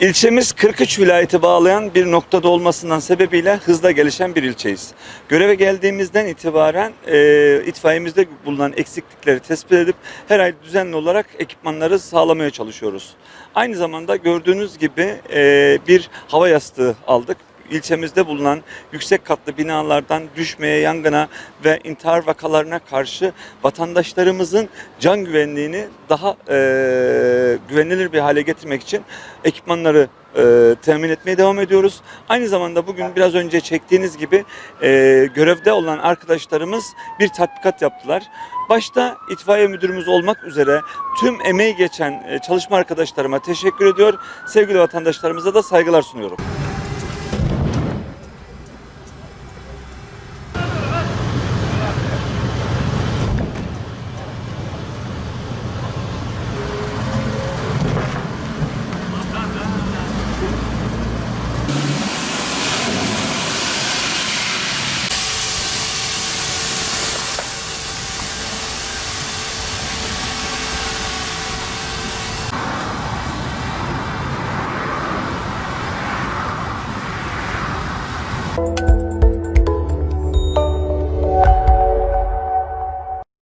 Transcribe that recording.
İlçemiz 43 vilayeti bağlayan bir noktada olmasından sebebiyle hızla gelişen bir ilçeyiz. Göreve geldiğimizden itibaren e, itfaiyemizde bulunan eksiklikleri tespit edip her ay düzenli olarak ekipmanları sağlamaya çalışıyoruz. Aynı zamanda gördüğünüz gibi e, bir hava yastığı aldık. İlçemizde bulunan yüksek katlı binalardan düşmeye, yangına ve intihar vakalarına karşı vatandaşlarımızın can güvenliğini daha e, güvenilir bir hale getirmek için ekipmanları e, temin etmeye devam ediyoruz. Aynı zamanda bugün biraz önce çektiğiniz gibi e, görevde olan arkadaşlarımız bir tatbikat yaptılar. Başta itfaiye müdürümüz olmak üzere tüm emeği geçen e, çalışma arkadaşlarıma teşekkür ediyor. Sevgili vatandaşlarımıza da saygılar sunuyorum. you